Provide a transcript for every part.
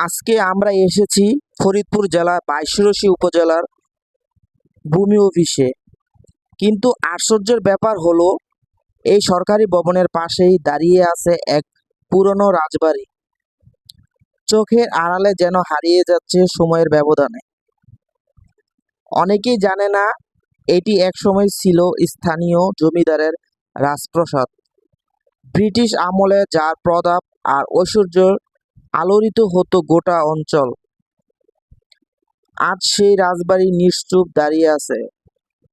আজকে আমরা এসেছি ফরিদপুর জেলা বাইশরশি উপজেলার ভূমি অফিসে। কিন্তু আশ্চর্যের ব্যাপার হলো, এই সরকারি ভবনের পাশেই দাঁড়িয়ে আছে এক পুরনো রাজবাড়ি। চোখের আড়ালে যেন হারিয়ে যাচ্ছে সময়ের ব্যবধানে। অনেকেই জানে না, এটি একসময় ছিল স্থানীয় জমিদারের রাজপ্রাসাদ। ব্রিটিশ আমলে যার প্রতাপ আর ঐশ্বর্য আলোড়িত হতো গোটা অঞ্চল। আজ সেই রাজবাড়ি নিশ্চুপ দাঁড়িয়ে আছে।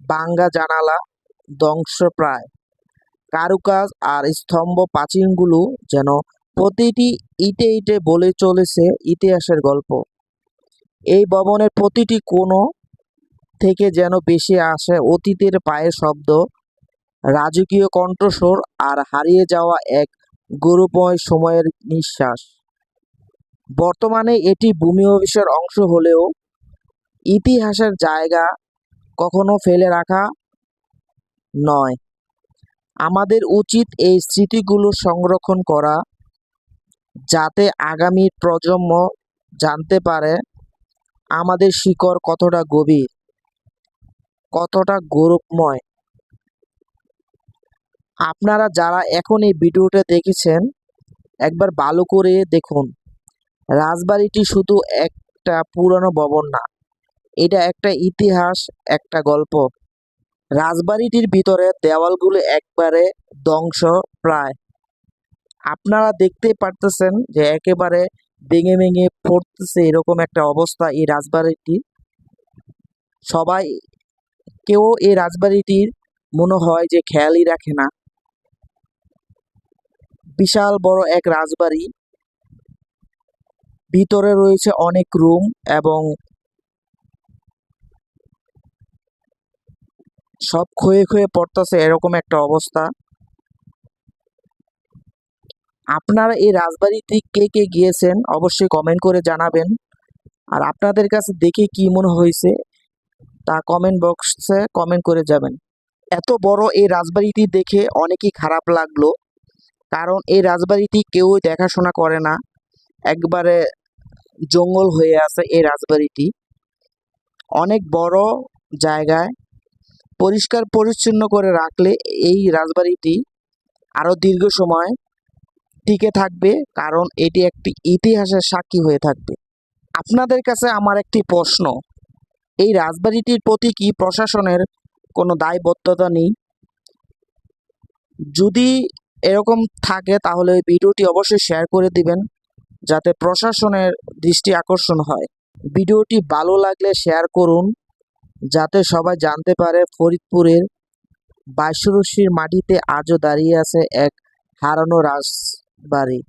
বাঙ্গা জানালা ধ্বংসপ্রায় কারুকাজ আর স্তম্ভ প্রাচীনগুলো যেন প্রতিটি ইটে ইটে বলে চলেছে ইতিহাসের গল্প। এই ভবনের প্রতিটি কোণো থেকে যেন বেশি আসে অতীতের পায়ের শব্দ, রাজকীয় কণ্ঠস্বর আর হারিয়ে যাওয়া এক গৌরবময় সময়ের নিঃশ্বাস। বর্তমানে এটি ভূমি অফিসের অংশ হলেও ইতিহাসের জায়গা কখনো ফেলে রাখা নয়। আমাদের উচিত এই স্মৃতিগুলো সংরক্ষণ করা যাতে আগামী প্রজন্ম জানতে পারে আমাদের শিকড় কতটা গভীর, কতটা গৌরবময়। আপনারা যারা এখন এই ভিডিওটা দেখেছেন, একবার ভালো করে দেখুন। রাজবাড়িটি শুধু একটা পুরনো ভবন না, এটা একটা ইতিহাস, একটা গল্প। রাজবাড়িটির ভিতরে দেওয়ালগুলো একবারে ধ্বংস প্রায়। আপনারা দেখতে পারতেছেন যে একেবারে ভেঙে ভেঙে পড়তেছে এরকম একটা অবস্থা এই রাজবাড়িটি। সবাই, কেউ এই রাজবাড়িটির মনে হয় যে খেয়ালই রাখে না। বিশাল বড় এক রাজবাড়ি ভিতরে রয়েছে অনেক রুম এবং সব ক্ষয়ে ক্ষয়ে পড়তেছে, এরকম একটা অবস্থা। আপনারা এই রাজবাড়িতে কে কে গিয়েছেন অবশ্যই কমেন্ট করে জানাবেন। আর আপনাদের কাছে দেখে কি মনে হয়েছে তা কমেন্ট বক্সে কমেন্ট করে যাবেন। এত বড় এই রাজবাড়িটি দেখে অনেকই খারাপ লাগল। কারণ এই রাজবাড়িটি কেউই দেখাশোনা করে না। একবারে জঙ্গল হয়ে আছে এই রাজবাড়িটি। অনেক বড় জায়গায় পরিষ্কার পরিচ্ছন্ন করে রাখলে এই রাজবাড়িটি আরও দীর্ঘ সময় টিকে থাকবে, কারণ এটি একটি ইতিহাসের সাক্ষী হয়ে থাকবে। আপনাদের কাছে আমার একটি প্রশ্ন, এই রাজবাড়িটির প্রতি কি প্রশাসনের কোনো দায়বদ্ধতা নেই? যদি এরকম থাকে, তাহলে ভিডিওটি অবশ্যই শেয়ার করে দিবেন। যাতে প্রশাসনের দৃষ্টি আকর্ষণ হয়। ভিডিওটি ভালো লাগলে শেয়ার করুন, যাতে সবাই জানতে পারে ফরিদপুরের বাইশরশির মাটিতে আজও দাঁড়িয়ে আছে এক হারানো রাজবাড়ি।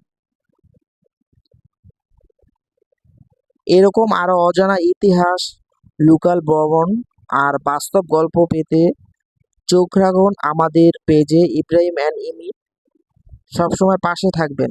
এরকম আরও অজানা ইতিহাস, লোকাল ভবন আর বাস্তব গল্প পেতে চোখ রাখুন আমাদের পেজে ইব্রাহিম অ্যান্ড ইমি। সবসময় পাশে থাকবেন।